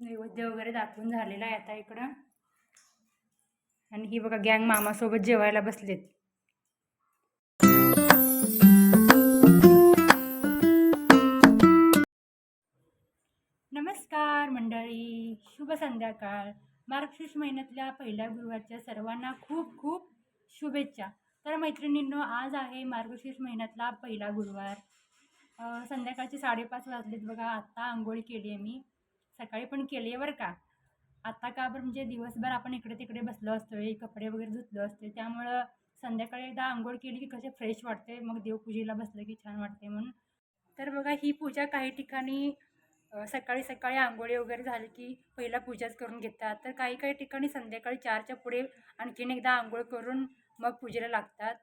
नैवेद्य वगैरे दाखवून झालेला आहे आता इकडं. आणि ही बघा गँग मामासोबत जेवायला बसलेत. नमस्कार मंडळी शुभ संध्याकाळ. मार्गशीर्ष महिन्यातल्या पहिल्या गुरुवारच्या सर्वांना खूप खूप शुभेच्छा. तर मैत्रिणींनो आज आहे मार्गशीर्ष महिन्यातला पहिला गुरुवार. संध्याकाळचे साडेपाच वाजलेत बघा. आत्ता आंघोळी केली आहे मी. सकाळी पण केली आहे बरं का. आता का बरं म्हणजे दिवसभर आपण इकडे तिकडे बसलो असतोय कपडे वगैरे धुतलो असते त्यामुळं संध्याकाळी एकदा आंघोळ केली की कसे फ्रेश वाटते मग देवपूजेला बसलं की छान वाटते म्हणून. तर बघा ही पूजा काही ठिकाणी सकाळी सकाळी आंघोळी वगैरे झाली की पहिला पूजाच करून घेतात. तर काही काही ठिकाणी संध्याकाळी चारच्या पुढे आणखीन एकदा आंघोळ करून मग पूजेला लागतात.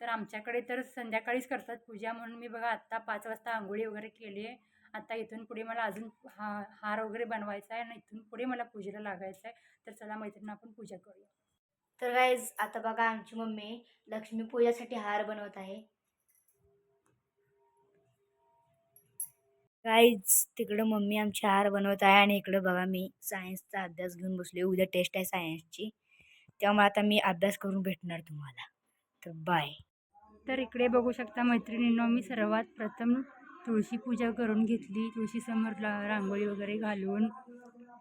तर आमच्याकडे तर संध्याकाळीच करतात पूजा म्हणून मी बघा आत्ता पाच वाजता आंघोळी वगैरे केली आहे आता इथून पुढे मला अजून हा हार वगैरे बनवायचा आहे आणि इथून पुढे मला पूजेला लागायचं आहे. तर चला मैत्रिणी आपण पूजा करूया. तर गाईज आता बघा आमची मम्मी लक्ष्मी पूजासाठी हार बनवत आहे. गाईज तिकडं मम्मी आमची हार बनवत आहे आणि इकडं बघा मी सायन्सचा अभ्यास घेऊन बसले उद्या टेस्ट आहे सायन्सची त्यामुळे आता मी अभ्यास करून भेटणार तुम्हाला. तर बाय तर इकडे बघू शकता मैत्रिणींनो मी सर्वात प्रथम तुळशी पूजा करून घेतली. तुळशीसमोर ला रांगोळी वगैरे घालून.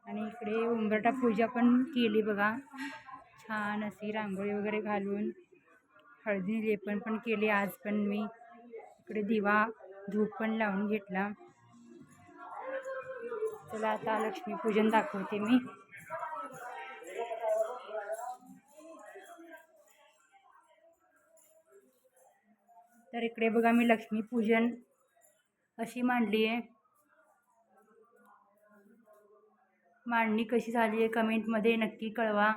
आणि इकडे उंबरटा पूजा पण केली बघा. छान अशी रांगोळी वगैरे घालून. हळदी लेपन पण केले. आज पण मी इकडे दिवा धूप पण लावून घेतला. चला आता लक्ष्मीपूजन दाखवते मी. तर इकडे बघा मी लक्ष्मीपूजन अशी मांडली आहे. मांडणी कशी झाली आहे कमेंटमध्ये नक्की कळवा.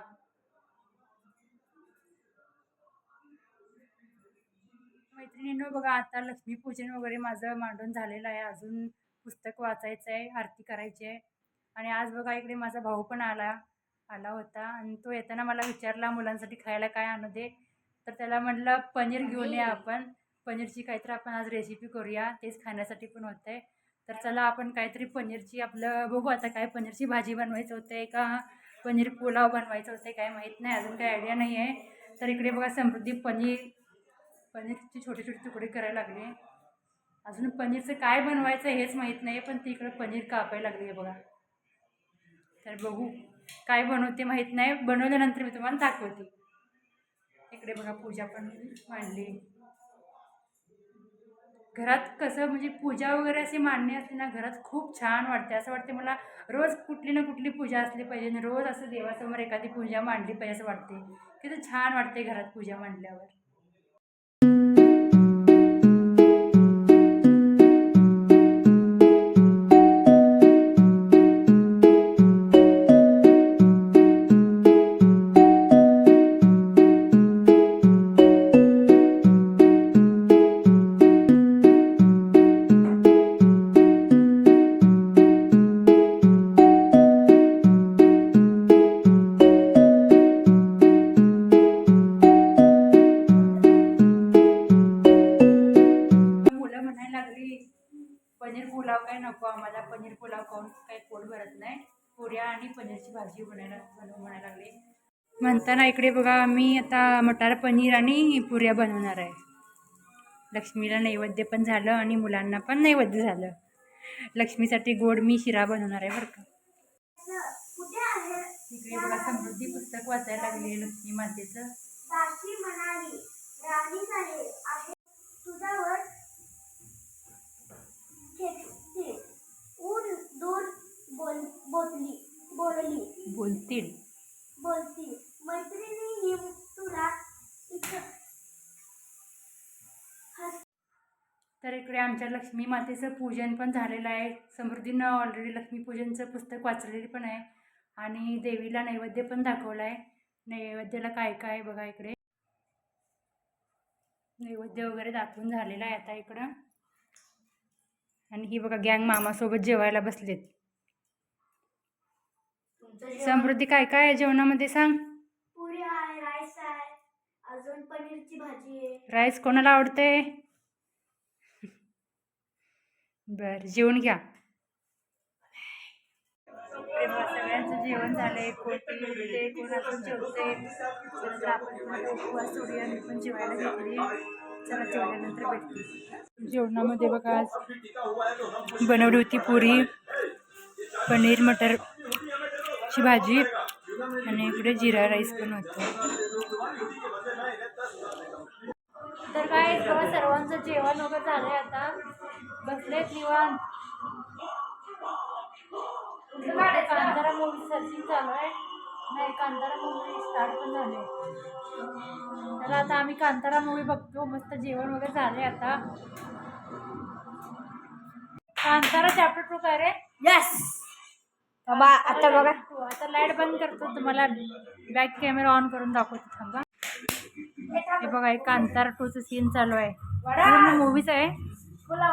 मैत्रिणींनो बघा आता लक्ष्मीपूजन वगैरे माझं मांडून झालेलं आहे. अजून पुस्तक वाचायचं आहे आरती करायची आहे. आणि आज बघा इकडे माझा भाऊ पण आला आला होता. आणि तो येताना मला विचारला मुलांसाठी खायला काय आणू दे? तर त्याला म्हटलं पनीर घेऊन या आपण. पनीरची काहीतरी आपण आज रेसिपी करूया. तेच खाण्यासाठी पण होतं आहे तर चला आपण काहीतरी पनीरची आपलं बघू आता काय पनीरची भाजी बनवायचं होतं आहे का? पनीर पुलाव बनवायचं होतं आहे काय माहीत नाही. अजून काही आयडिया नाही आहे तर इकडे बघा समृद्धी पनीर पनीरचे छोटे छोटे तुकडे करायला लागले. अजून पनीरचं काय बनवायचं हेच माहीत नाही पण ती इकडं पनीर कापायला लागली आहे बघा. तर बघू काय बनवते माहीत नाही. बनवल्यानंतर मी तुम्हाला दाखवते. इकडे बघा पूजा पण मांडली. घरात कसं म्हणजे पूजा वगैरे असे मान्य असते ना घरात खूप छान वाटते. असं वाटते मला रोज कुठली ना कुठली पूजा असली पाहिजे आणि रोज असं देवासमोर एखादी पूजा मांडली पाहिजे असं वाटते. किती छान वाटते घरात पूजा मांडल्यावर. पनीर पुलाव काय नको आम्हाला पनीर पुलाव खाऊन काही पोट भरत नाही. पुऱ्या आणि पनीरची भाजी बनायला बनवू म्हणायला लागली. म्हणताना इकडे बघा मी आता मटार पनीर आणि पुऱ्या बनवणार आहे. लक्ष्मीला नैवेद्य पण झालं आणि मुलांना पण नैवेद्य झालं. लक्ष्मीसाठी गोड मी शिरा बनवणार आहे बरं का. इकडे बघा समृद्धी पुस्तक वाचायला लागले लक्ष्मी मातेचं. बोलतील. बोलती मैत्रिणी ही तुला तर इकडे आमच्या लक्ष्मी मातेचं पूजन पण झालेलं आहे. समृद्धीनं ऑलरेडी लक्ष्मीपूजनचं पुस्तक वाचलेली पण आहे. आणि देवीला नैवेद्य पण दाखवलं आहे. नैवेद्याला काय काय बघा इकडे. नैवेद्य वगैरे दाखवून झालेलं आहे आता इकडं. आणि ही बघा गँग मामासोबत जेवायला बसलेत. समृद्धी काय काय आहे जेवणामध्ये सांग. पुरी आहे राईस आहे अजून पनीरची भाजी आहे. राईस कोणाला आवडते? बरं जेवून घ्या. सगळ्यांचं जेवण झालंय कोटी उठते कोण आपण जेवते चला तर आपण उपवास सोडूया मी पण जेवायला घेतली चला जेवल्यानंतर भेटते. जेवणामध्ये बघा आज बनवली होती पुरी पनीर मटर. ची भाजी आणि इकडे जिरा राईस पण होतं. तर काय बघा सर्वांचं जेवण वगैरे झालंय आता. बसलेत निवांत. कांतारा मूवी सर्चिंग चालू आहे. नाही कांतारा मूवी स्टार्ट पण झाले तर आता आम्ही कांतारा मूवी बघतो मस्त जेवण वगैरे झाले आता. कांतारा चॅप्टर टू काय रे यस थांबा आता बघा आता लाइट बंद करतो तुम्हाला बॅक कॅमेरा ऑन करून दाखवतो थांबा हे बघा एक कांतार टूचं सीन चालू आहे पूर्ण मूवीच आहे तर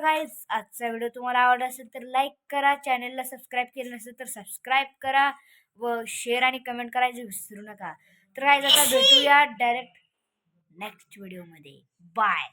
गाईज आजचा व्हिडिओ तुम्हाला आवडला असेल तर लाईक करा चॅनलला सबस्क्राईब केलं नसेल तर सबस्क्राईब करा व शेअर आणि कमेंट करायचं विसरू नका. तर गाईज आता भेटूया डायरेक्ट नेक्स्ट व्हिडिओमध्ये बाय